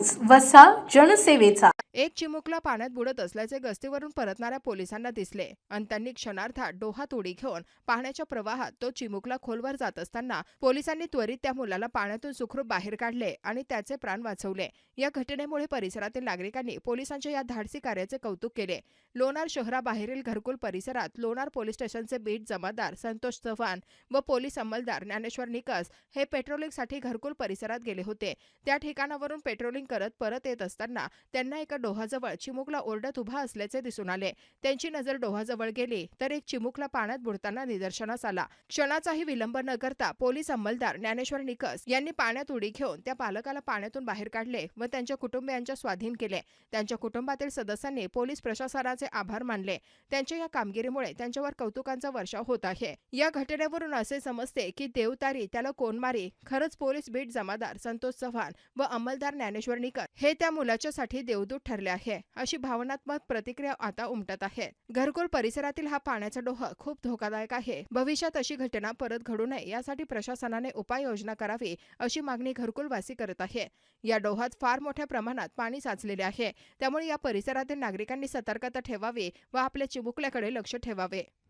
News वसा जनसेवेचा. एक चिमुकला पाण्यात बुडत असल्याचे गस्तीवरून परतणाऱ्या पोलिसांना दिसले. आणि त्यांनी क्षणार्धात डोहात उडी घेऊन पाण्याच्या प्रवाहात तो चिमुकला खोलवर जात असताना पोलिसांनी त्वरित त्या मुलाला पाण्यातून सुखरूप बाहेर काढले आणि त्याचे प्राण वाचवले. या घटनेमुळे परिसरातील नागरिकांनी पोलिसांच्या या धाडसी कार्याचे कौतुक केले. लोणार शहराबाहेरील घरकुल परिसरात लोणार पोलीस स्टेशनचे बीट जमादार संतोष चव्हाण व पोलीस अंमलदार ज्ञानेश्वर निकस हे पेट्रोलिंगसाठी घरकुल परिसरात गेले होते. त्या ठिकाणावरून पेट्रोलिंग करत परत येत असताना त्यांना एका डोहाजवळ चिमुकला ओरडत उभा असल्याचे दिसून आले. त्यांची नजर डोहाजवळ गेली तर एक चिमुकला पाण्यात बुडताना निदर्शनास आला. क्षणाचाही विलंब न करता पोलीस अंमलदार ज्ञानेश्वर निकस यांनी पाण्यात उडी घेऊन त्या पालकाला पाण्यातून बाहेर काढले व त्यांच्या कुटुंबियांच्या स्वाधीन केले. त्यांच्या कुटुंबातील सदस्यांनी पोलीस प्रशासनाचे आभार मानले. त्यांच्या या कामगिरीमुळे त्यांच्यावर कौतुकांचा वर्षाव होत आहे. या घटनेवरून असे समजते की देवतारी त्याला कोणमारी खरंच पोलीस बीट जमादार संतोष चव्हाण व अंमलदार ज्ञानेश्वर निकस हे त्या मुलाच्यासाठी देवदूत ठरले आहे. अशी भावनात्मक प्रतिक्रिया आता उमटत आहे. घरकुल परिसरातील हा पाण्याचा डोह खूप धोकादायक आहे. भविष्यात अशी घटना परत घडू नये यासाठी प्रशासनाने उपाययोजना करावी अशी मागणी घरकुलवासी करत आहे. या डोहात फार मोठ्या प्रमाणात पाणी साचलेले आहे. त्यामुळे या परिसरातील नागरिकांनी सतर्कता ठेवावी व आपल्या चिमुकल्याकडे लक्ष ठेवावे.